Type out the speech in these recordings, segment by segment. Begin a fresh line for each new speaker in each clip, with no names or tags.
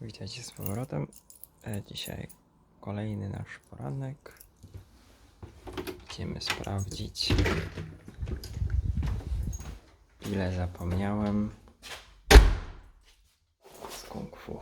Witajcie z powrotem. E, Dzisiaj kolejny nasz poranek. Idziemy sprawdzić, ile zapomniałem z kung fu.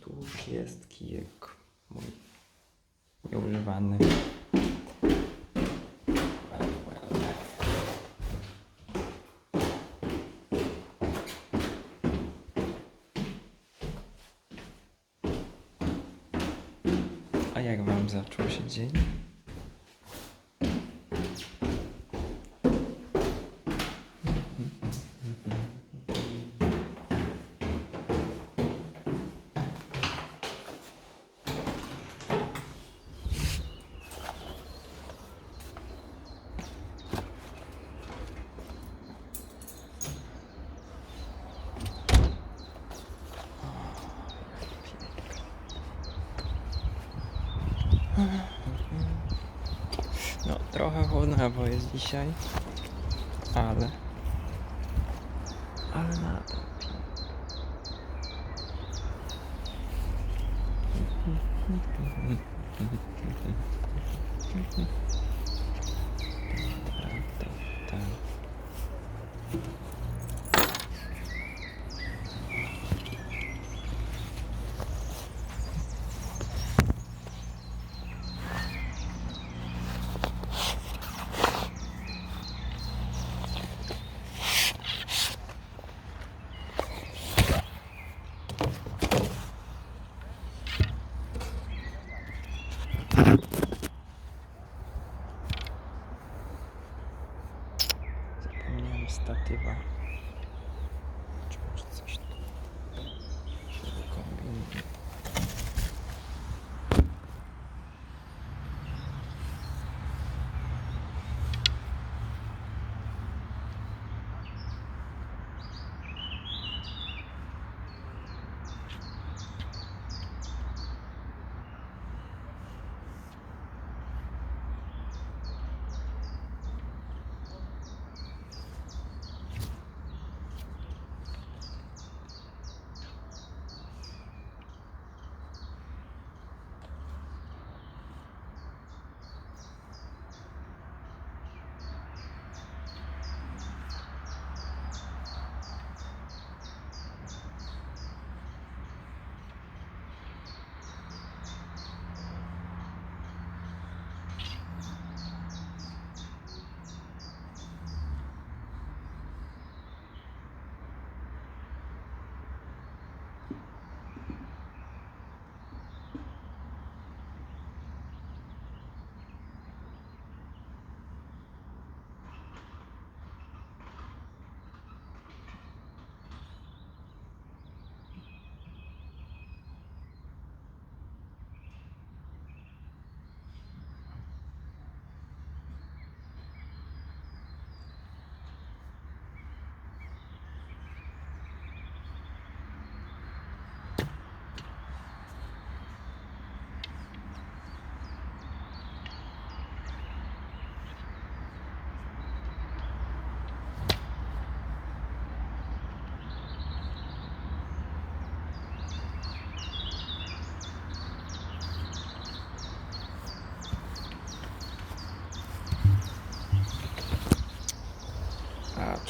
Tu jest kijek mój nieużywany. Jak wam zaczął się dzień? No, chłodnawo jest dzisiaj, ale... Ale nadal pięknie.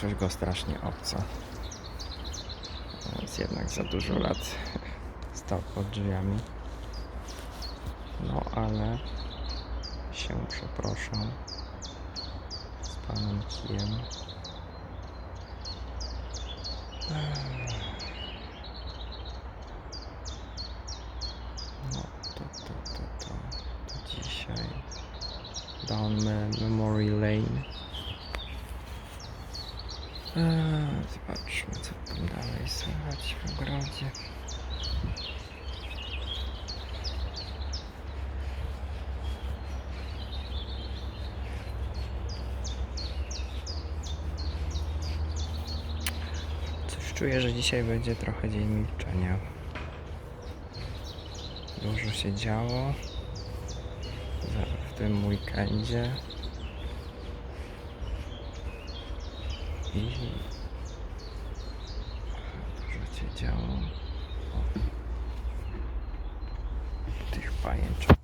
Czuć go strasznie obco. Jest jednak za dużo lat stał pod drzwiami. No ale się przeproszę z panem Kijem. No to, to, to, to, to dzisiaj Down Me- Memory Lane. Eee, Zobaczmy, co tam dalej słychać w ogrodzie. Coś czuję, że dzisiaj będzie trochę dzień milczenia. Dużo się działo w- w tym weekendzie. I się działo. O. Tych pajęczów.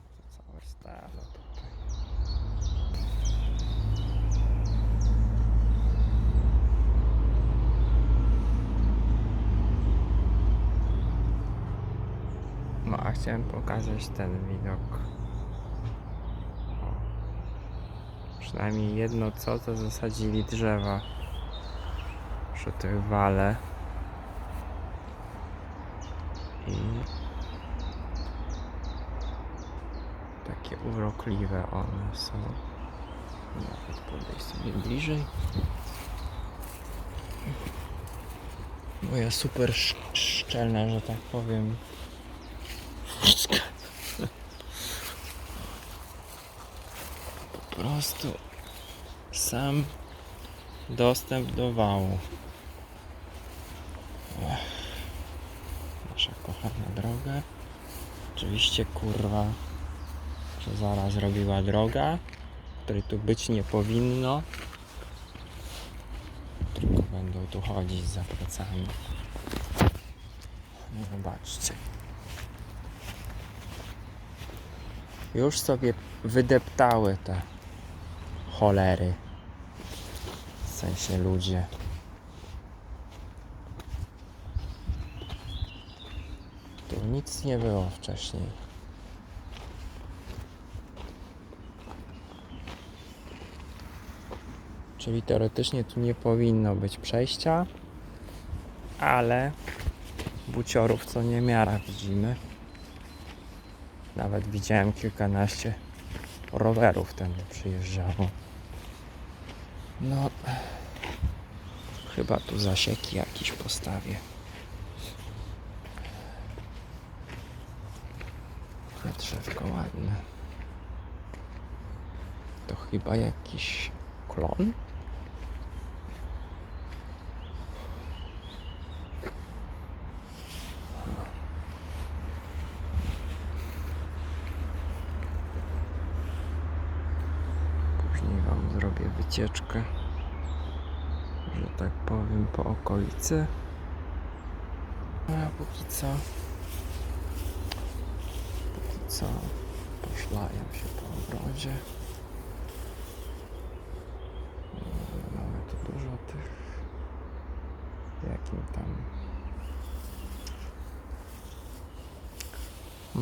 No a chciałem pokazać ten widok. Przynajmniej jedno co, to zasadzili drzewa przy tych wale. I takie urokliwe one są. Nawet podejść sobie bliżej. Moja super sz- szczelna, że tak powiem. Po prostu sam dostęp do wału. Ech. Nasza droga. Oczywiście kurwa, że zaraz robiła droga, której tu być nie powinno. Tylko będą tu chodzić za plecami. No Zobaczcie. Już sobie wydeptały te cholery. W sensie ludzie. Nic nie było wcześniej. Czyli teoretycznie tu nie powinno być przejścia, ale buciorów co nie miara widzimy. Nawet widziałem kilkanaście rowerów tędy przyjeżdżało. No, chyba tu zasieki jakiś postawię. Ale drzewko ładne. To chyba jakiś klon? Później Wam zrobię wycieczkę, że tak powiem, po okolicy. A póki co, co poszlają się po ogrodzie. Mamy tu dużo tych, jakim tam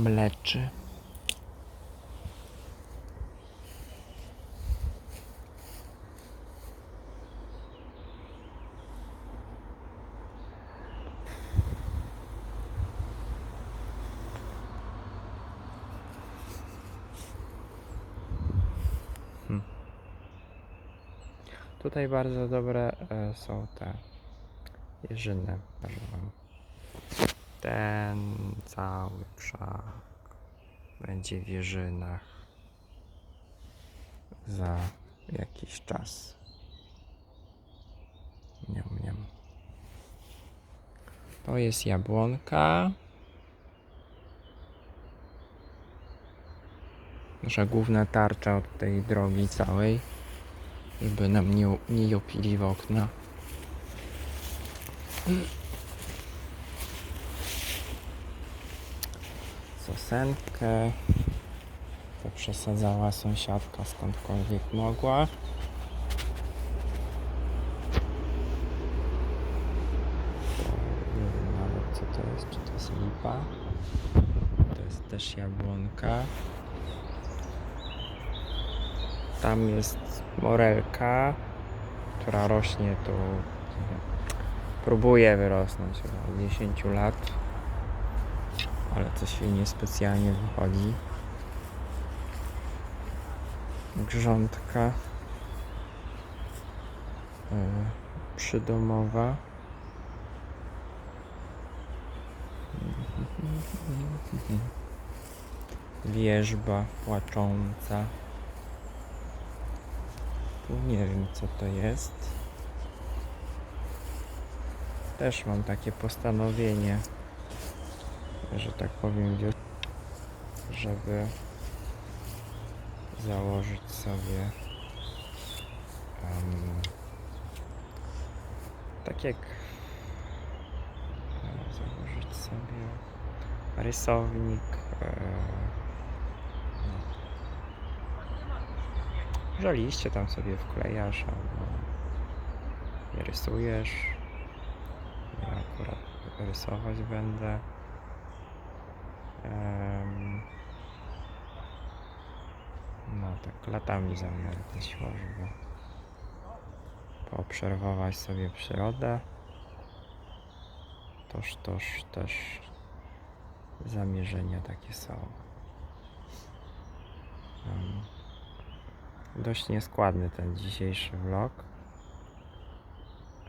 mleczy. Tutaj bardzo dobre e, są te jeżyny. Ten cały krzak będzie w jeżynach za jakiś czas. Niam, niam. To jest jabłonka. Nasza główna tarcza od tej drogi całej żeby nam nie, nie jopili w okna. Sosenkę to przesadzała sąsiadka skądkolwiek mogła. Nie wiem nawet co to jest, czy to jest lipa. To jest też jabłonka. Tam jest morelka, która rośnie tu. Próbuje wyrosnąć od 10 lat, ale coś jej niespecjalnie wychodzi. Grządka yy, przydomowa. Wierzba płacząca. Nie wiem co to jest. Też mam takie postanowienie, że tak powiem, żeby założyć sobie em, tak jak założyć sobie rysownik. e, Że liście tam sobie wklejasz albo je rysujesz. Ja akurat rysować będę. Em, no tak latami zamiar leciło, żeby poobserwować sobie przyrodę. Toż, toż też zamierzenia takie są. Em, dość nieskładny ten dzisiejszy vlog.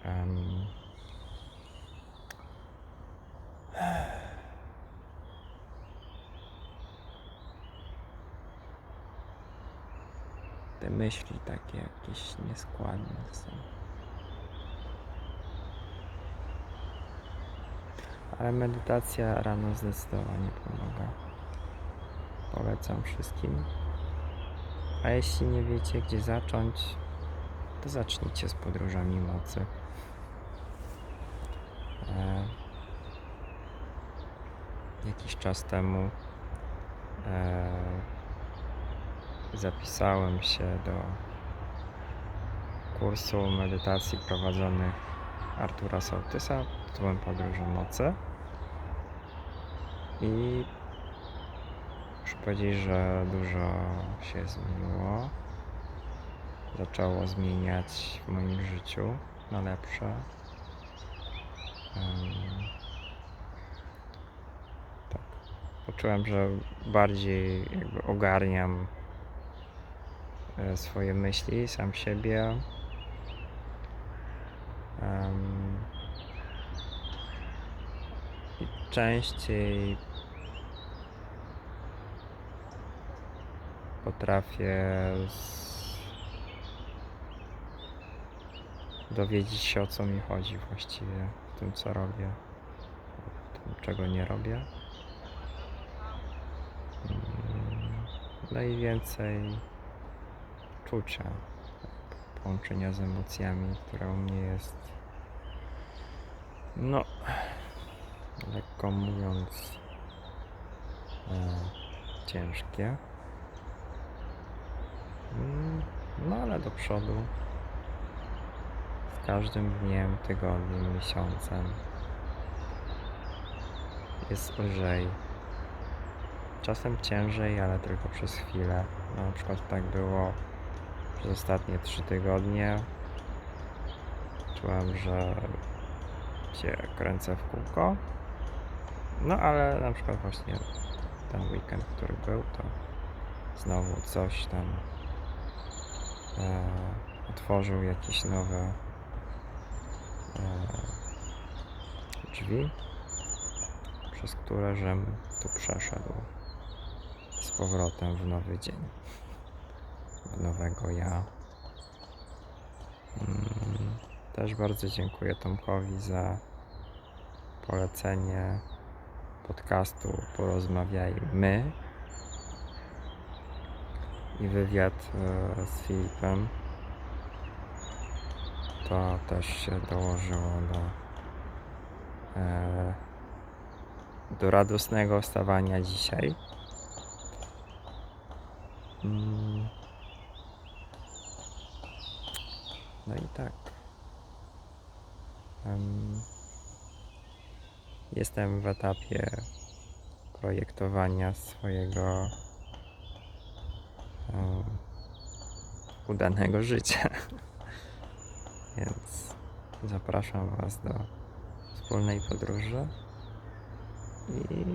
Em, te myśli takie jakieś nieskładne są. Ale medytacja rano zdecydowanie pomaga. Polecam wszystkim. A jeśli nie wiecie, gdzie zacząć, to zacznijcie z podróżami mocy. E, jakiś czas temu e, zapisałem się do kursu medytacji prowadzonych Artura Sołtysa tytułem Podróże Mocy. I powiedzieć, że dużo się zmieniło. Zaczęło zmieniać w moim życiu na lepsze. Tak. Poczułem, że bardziej jakby ogarniam e, swoje myśli, sam siebie. I częściej potrafię z... dowiedzieć się o co mi chodzi właściwie w tym co robię, w tym czego nie robię. Mm, No i więcej czucia, połączenia z emocjami, które u mnie jest no lekko mówiąc e, ciężkie. No ale do przodu z każdym dniem, tygodniem, miesiącem jest lżej. Czasem ciężej, ale tylko przez chwilę. No, na przykład tak było przez ostatnie trzy tygodnie. Czułem, że się kręcę w kółko. No ale na przykład właśnie ten weekend, który był, to znowu coś tam otworzył jakieś nowe e, drzwi, przez które żem tu przeszedł z powrotem w nowy dzień, w nowego ja. Mm, Też bardzo dziękuję Tomkowi za polecenie podcastu Porozmawiajmy i wywiad e, z Filipem. To też się dołożyło do, e, do radosnego wstawania dzisiaj. Mm. No i tak. Em, Jestem w etapie projektowania swojego udanego życia. Więc zapraszam Was do wspólnej podróży i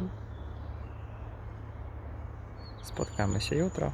spotkamy się jutro.